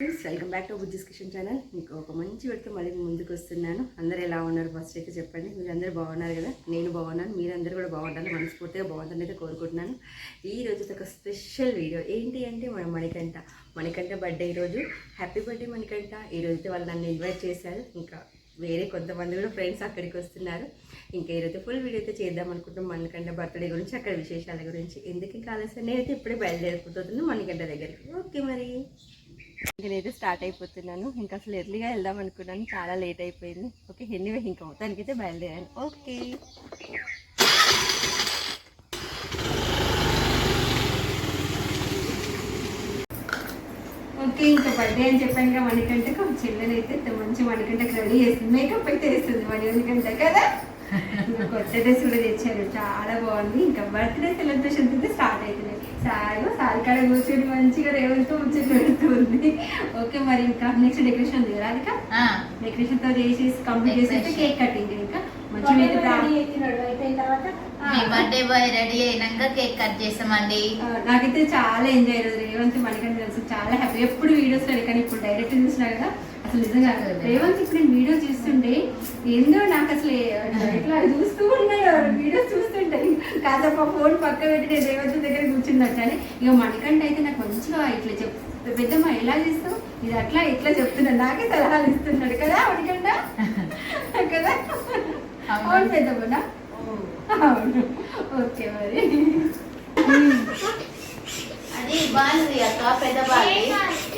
Friends welcome back to Bujji's kitchen channel మీకు ఒక మంచి వ్యక్తి మళ్ళీ ముందుకు వస్తున్నాను. అందరూ ఎలా ఉన్నారు? ఫస్ట్ అయితే చెప్పండి. మీరు బాగున్నారు కదా? నేను బాగున్నాను. మీరందరూ కూడా బాగుంటారు మనస్ఫూర్తిగా బాగుంటుందని అయితే కోరుకుంటున్నాను. ఈ రోజు ఒక స్పెషల్ వీడియో ఏంటి అంటే మన మణికంట మణికంట బర్త్డే ఈరోజు హ్యాపీ బర్త్డే మణికంట ఈరోజు అయితే వాళ్ళు నన్ను ఇన్వైట్ చేశారు. ఇంకా వేరే కొంతమంది కూడా ఫ్రెండ్స్ అక్కడికి వస్తున్నారు. ఇంకా ఈరోజు ఫుల్ వీడియో అయితే చేద్దాం అనుకుంటున్నాం మణికంట బర్త్డే గురించి అక్కడ విశేషాల గురించి. ఎందుకు ఇంకా ఆలస్యం? నేనైతే ఇప్పుడే బయలుదేరిపోతుంది మణికంట దగ్గరికి. ఓకే మరి. నేనైతే స్టార్ట్ అయిపోతున్నాను. ఇంకా అసలు ఎర్లీగా వెళ్దాం అనుకున్నాను. చాలా లేట్ అయిపోయింది. ఓకే ఎన్నీవే ఇంకా మొత్తానికైతే బయలుదేరాను. ఓకే. ఓకే ఇంకా బర్త్డే అని చెప్పాను కదా మణికంటకు చెల్లెలు అయితే మంచి మణికంటకు రెడీ చేస్తుంది మేకప్ అయితే వేస్తుంది మణికంట కదా? కొత్త డ్రెస్ కూడా తెచ్చారు. చాలా బాగుంది. ఇంకా బర్త్డే సెలబ్రేషన్ అయితే స్టార్ట్ అవుతుంది సారు సార్ కాడ కూర్చొని మంచిగా రేవంతు ముచ్చట పెడుతుంది. ఓకే మరి ఇంకా నెక్స్ట్ డెకరేషన్ ఉంది కదా అదిక డెకరేషన్తో చేసేసి కంప్లీట్ చేసేసి కేక్ కటింగ్ ఇంకా. బర్త్డే బాయ్ రెడీ అయినాక కేక్ కట్ చేసామండి నాకైతే చాలా ఎంజాయ్ అయ్యేది. రేవంత్ మనకంటే తెలుసు. చాలా హ్యాపీ ఎప్పుడు వీడియోస్ కానీ ఇప్పుడు డైరెక్ట్ చూసినా కదా అసలు నిజంగా రేవంత్ ఇప్పుడు నేను వీడియో చూస్తుంటే ఏందో నాకు అసలు ఇట్లా చూస్తూ ఉన్నాయి వీడియోస్ చూస్తుంటాయి కాదప్ప ఫోన్ పక్క పెట్టి నేను రేవంత్ దగ్గర కూర్చున్నట్టు అని. ఇక మనకంటే అయితే నాకు మంచిగా ఇట్లా చెప్ పెద్దమ్మ ఎలా చేస్తావు? ఇది అట్లా ఇట్లా చెప్తున్నాడు నాకే సలహాలు ఇస్తున్నాడు కదా మనకంట కదా? అవును. పెద్దమ్మనా? అవును. ఓకే మరి. అది బాగుంది అక్క పెద్ద బాగుంది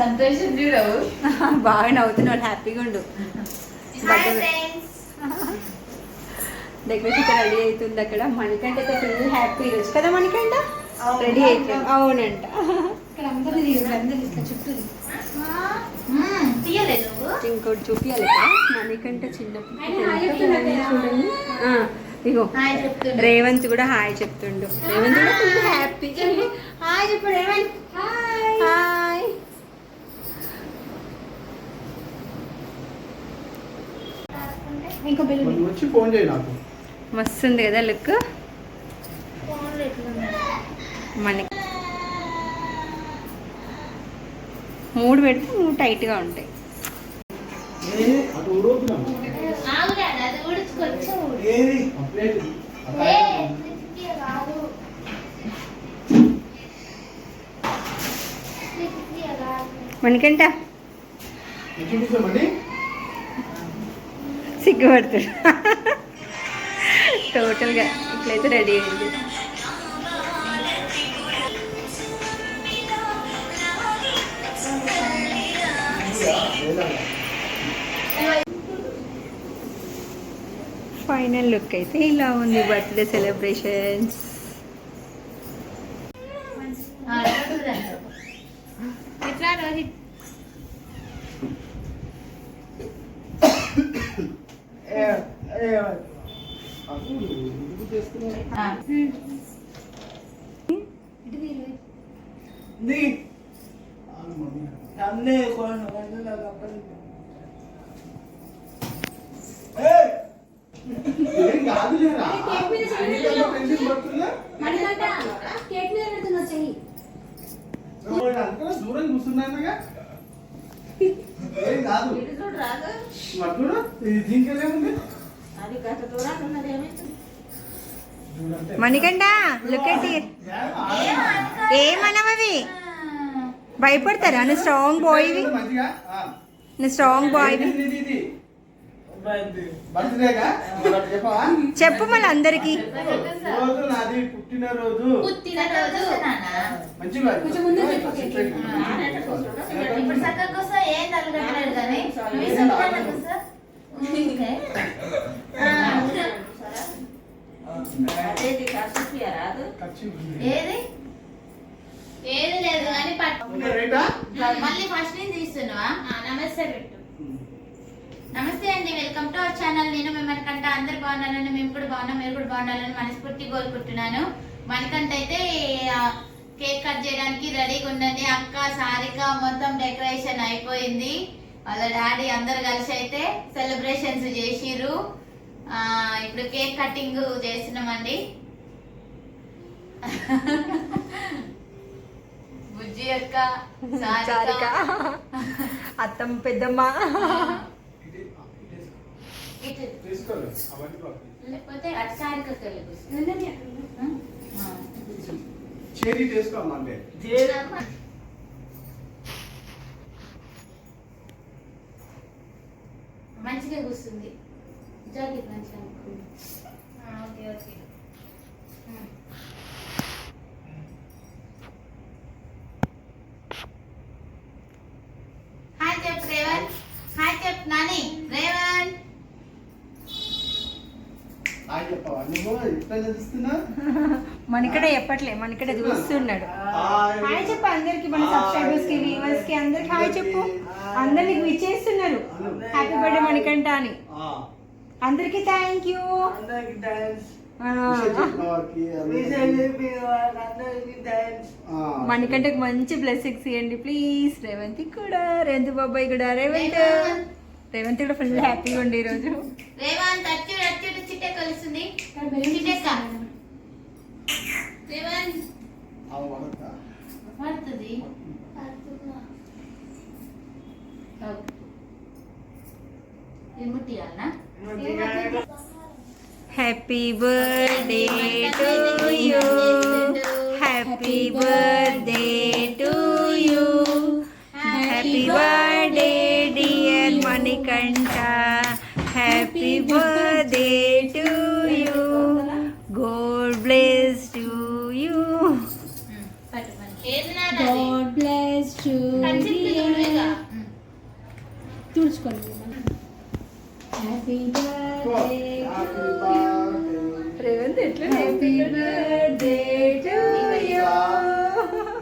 సంతోషం చూడవు. బాగా నవ్వుతున్నాడు హ్యాపీగా ఉండు. డెకరేషన్ రెడీ అవుతుంది అక్కడ. మణికంట అయితే ఫుల్ హ్యాపీ రోజు కదా మణికంట రెడీ అయిపోయింది. అవునంట. ఇక్కడ ఇంకోటి చూపించాలి మణికంట చిన్నప్పుడు చూడండి. ఇగో రేవంత్ కూడా హాయ్ చెప్తుండు. రేవంత్ కూడా ఫుల్ హ్యాపీ. హాయ్ చెప్పు రేవంత్. హాయ్. ఇంకా బిల్ మరి వచ్చి ఫోన్ చేయి నాకు. మస్తు ఉంది కదా లుక్. మనకి మూడు పెడితే మూడు టైట్గా ఉంటాయి. ఏది? ప్లేట్. మనకంట సిగ్గుపడుతుంది టోటల్గా ఇట్లయితే రెడీ అయింది. ఫైనల్ లుక్ అయితే ఇలా ఉంది బర్త్డే సెలబ్రేషన్స్. ఎట్లా రోహిత్? కాదులేరా? పడుతుందా? నువ్వు అందుకనే దూరం కూర్చున్నానుగా ఏం కాదు. మణికంట లుక్ ఎట్ ఏమనవవి భయపడతారా? నువ్వు స్ట్రాంగ్ బాయ్వి. నువ్వు స్ట్రాంగ్ బాయ్వి. బర్త్డేగా? చెప్పవా? చెప్పు మళ్ళీ అందరికి. రోజు నాది పుట్టినరోజు. ఇప్పుడు ఏం తలగట్లేదు కానీ. మీ ఖర్చు. ఏది? ఏది లేదు కానీ పట్టు? మళ్ళీ ఫస్ట్ నుంచి తీస్తున్నావా ఆ, నమస్తే. నమస్తే అండి వెల్కమ్ టు అవర్ ఛానల్. నేను మిమ్మల్నికంటే అందరు బాగున్నానని మేము కూడా బాగున్నాం మీరు కూడా బాగుండాలని మనస్ఫూర్తి కోరుకుంటున్నాను. మనకంటే అయితే కేక్ కట్ చేయడానికి రెడీగా ఉండండి. అక్క సారిక మొత్తం డెకరేషన్ అయిపోయింది. వాళ్ళ డాడీ అందరు కలిసి అయితే సెలబ్రేషన్స్ చేసిర్రు. ఆ, ఇప్పుడు కేక్ కటింగ్ చేస్తున్నామండి. బుజ్జి అక్క సారిక. అత్తమ్మ పెద్దమ్మ ఇది- ఇది ఇటు తీసుకోలే. అవన్నీ బాగుంది. లేకపోతే అటు చేరి మంచిగా కూర్చుంది. జాకెట్ మంచిగా ఓకే ఓకే ఉమ్. హాయ్ చెప్పు రేవంత్ హాయ్ చెప్పు నాని రేవంత్ హాయ్ చెప్పవా మనకడే చెప్పట్లే మనకడే చూస్తున్నాడు. హాయ్. చెప్పు అందరికి మన సబ్స్క్రైబర్స్కి వ్యూవర్స్కి అందరికి హాయ్ చెప్పు. అందరు నీకు విచ్చేస్తున్నారు హ్యాపీ బర్త్డే మణికంఠ అని. అందరికి థ్యాంక్ యూ మణికంఠకి మంచి బ్లెస్సింగ్స్ ఇవ్వండి ప్లీజ్ రేవంత్ కూడా రేవంత్ బాబాయ్ కూడా రేవంత్. రేవంత్. కూడా ఫుల్ హ్యాపీగా ఉండి ఈరోజు రేవంత్ అచ్చుడు అచ్చుడు చిట్ట కలుస్తుంది చిట్టెక్క రేవంత్ పడుతుంది. ముట్టియాలనా happy birthday to you happy birthday to you happy birthday happy birthday to you God bless to you అది? Bless you. Um. తుడుచుకోండి happy happy birthday to you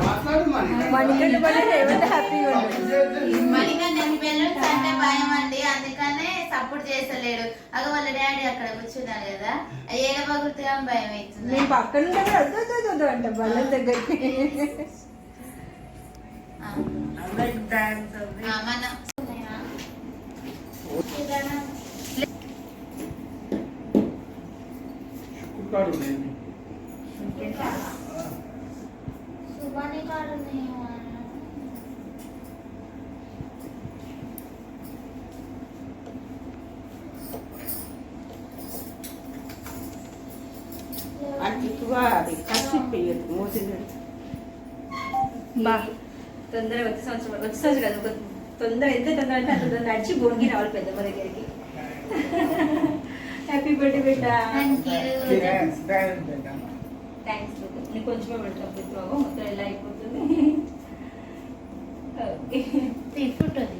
మాట్లాడు మరి మణికంఠ బర్త్డే రేవంత్ హ్యాపీగా ఉంటుంది బెలూన్స్ అంటే భయం సపోర్ట్ చేస్తలేడు. అగ వాళ్ళ డాడీ అక్కడ కూర్చున్నాడు కదా. ఏడ పగులుతుగా భయం అవుతుంది నేను పక్కన వద్దు అంట దగ్గరికి. మన. సుబాని కాడు అది ఎక్కువ అది కసి పెయ్యదు మోసింది బా. తొందరగా వచ్చే సంవత్సరం వచ్చే సంవత్సరం కాదు ఒక తొందర ఎంత తొందర అంటే అంత తొందర. నడిచి భోగి రావాలి పెద్దమ్మ దగ్గరికి. హ్యాపీ బర్త్డే బిడ్డ. థ్యాంక్స్ థ్యాంక్స్ బేటా థ్యాంక్స్ నీకు కొంచెమే పెడతాం పెట్టుకోవు మొత్తం ఎలా అయిపోతుంది. ఓకే తీసుకుంటుంది.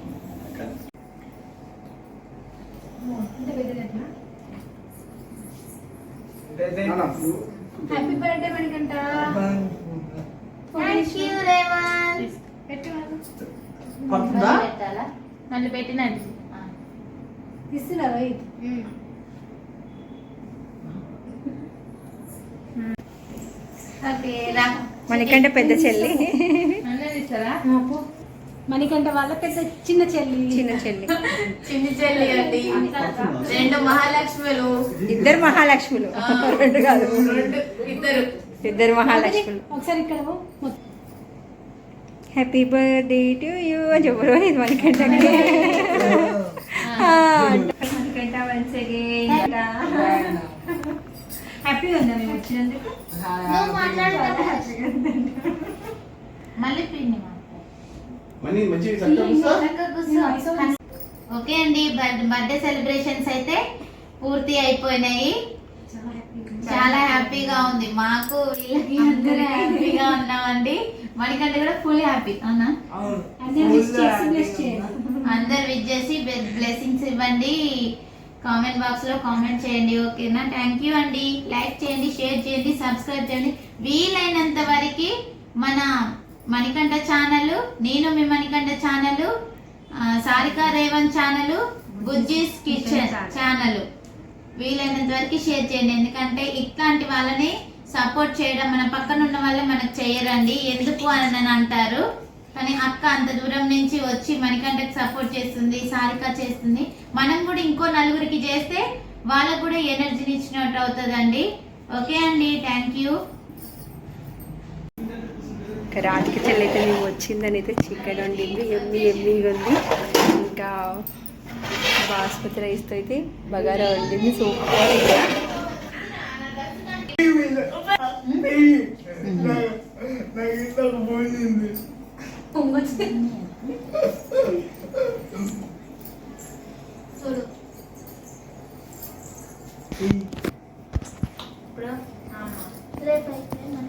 Happy birthday Manikanta thank you Revanth పెట్టు పడుతుందా పెట్టాలా మళ్ళీ పెట్టినండి. మనకంటే పెద్ద చెల్లి. మణికంఠ వాళ్ళ పెద్ద చిన్న చెల్లి. చిన్న చెల్లి. చిన్ని చెల్లి అండి. రెండు మహాలక్ష్ములు. ఇద్దరు మహాలక్ష్ములు. రెండు కాదు. రెండు ఇద్దరు. ఇద్దరు మహాలక్ష్ములు. ఒకసారి ఇక్కడ. హ్యాపీ బర్త్డే టు యూ అని చెప్పరు ఇది మనకంటే ఉందా మేము వచ్చినందుకు? కూర్చో. ఓకే అండి బర్త్డే సెలబ్రేషన్స్ అయితే పూర్తి అయిపోయినాయి. చాలా హ్యాపీగా ఉంది. మాకు వీళ్ళకి అందరూ హ్యాపీగా ఉన్నామండి. మణికంట కూడా ఫుల్ హ్యాపీ. అవునా? అందరూ wish చేసి bless చేయండి. అందరు విజ్ చేసి బ్లెస్సింగ్స్ ఇవ్వండి. కామెంట్ బాక్స్లో కామెంట్ చేయండి ఓకేనా? థ్యాంక్ యూ అండి. లైక్ చేయండి షేర్ చేయండి సబ్స్క్రైబ్ చేయండి. వీలైనంత వరకు మన మణికంఠ ఛానల్ నేను మీ Manikanta channel Sarika Revan channel Bujji's kitchen channel. వీలైనంత వరకు షేర్ చేయండి. ఎందుకంటే ఇట్లాంటి వాళ్ళని సపోర్ట్ చేయడం మన పక్కన ఉన్న వాళ్ళే మనకు చేయరండి. ఎందుకు అని అంటారు. కానీ అక్క అంత దూరం నుంచి వచ్చి మణికంఠకి సపోర్ట్ చేస్తుంది సారిక చేస్తుంది. మనం కూడా ఇంకో నలుగురికి చేస్తే వాళ్ళకు కూడా ఎనర్జీని ఇచ్చినట్టు అవుతుందండి. ఓకే అండి. థ్యాంక్ యూ రాధిక మేము వచ్చిందని అయితే చికెన్ వండింది. ఎమ్మి ఎమ్మిగా ఉంది. ఇంకా బాస్మతి రైస్తో అయితే బగారా వండింది. సూపర్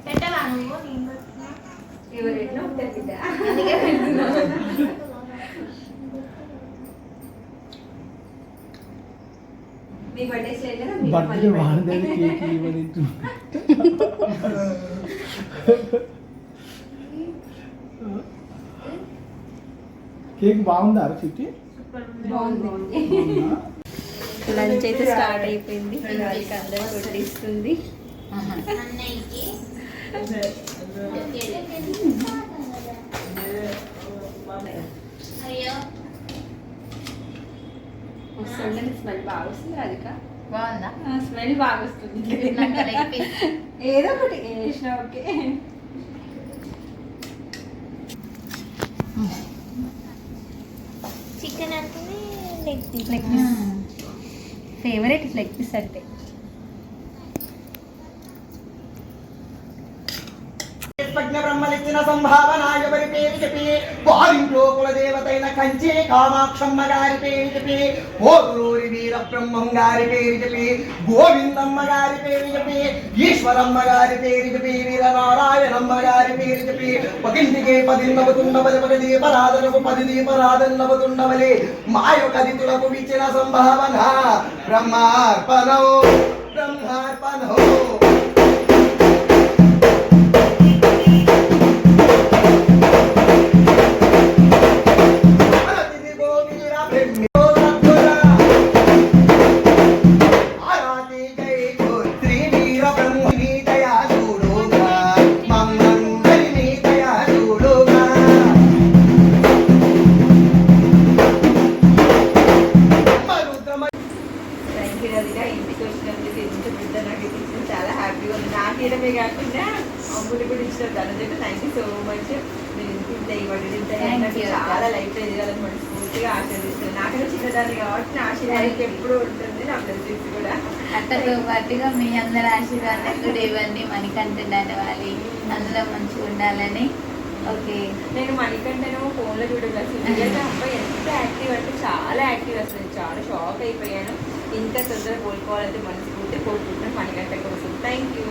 పెట్టవా నువ్వు? అందుకే మీ బర్త్డేస్ బర్త్డే వాడదాని కేక్ ఇవ్వని కేక్ బాగుందా చిట్టి లంచ్ అయితే స్టార్ట్ అయిపోయింది. అందరూ వడ్డిస్తుంది. అన్నయ్యకి. అయ్యో. వస్తుండే స్మెల్ బాగా వస్తుంది రాధిక. బాగుందా? స్మెల్ బాగా వస్తుంది. ఏదో ఒకటి వేసిన ఓకే. చికెన్ అంటే leg piece leg piece favourite leg piece అంటే? ప్రజ్ఞ బ్రహ్మలిచ్చిన సంభావన పేరు చెప్పి వారింట్లో కులదేవతైన కంచే కామాక్షమ్మ గారి పేరు చెప్పి ఓరూరి వీర బ్రహ్మం గారి పేరు చెప్పి గోవిందమ్మ గారి పేరు చెప్పి ఈశ్వరమ్మ గారి పేరు చెప్పి వీరనారాయణమ్మ గారి పేరు చెప్పి ఒకంటికే పది నవ్వుతున్నవలి ఒక దీపరాధనకు పది దీపరాధన నవ్వుతున్నవలి యొక్క దితులకు ఇచ్చిన సంభావన బ్రహ్మార్పణం బ్రహ్మార్పణం. కాబట్టి ఎప్పుడూ ఉంటుంది నా బ్లెస్సింగ్స్ కూడా. అక్కతో పాటుగా మీ అందరి ఆశీర్వాదం కూడా ఇవ్వండి మణికంఠ వాళ్ళు అందులో మంచిగా ఉండాలని. ఓకే. నేను మణికంటను ఫోన్లో చూడగా అబ్బాయి ఎంత యాక్టివ్ అంటే చాలా యాక్టివ్ అసలు. చాలా షాక్ అయిపోయాను. ఇంకా తొందరగా కోలుకోవాలంటే మనస్ఫూర్తి కోరుకుంటున్నాను మణికంట కోసం. Thank you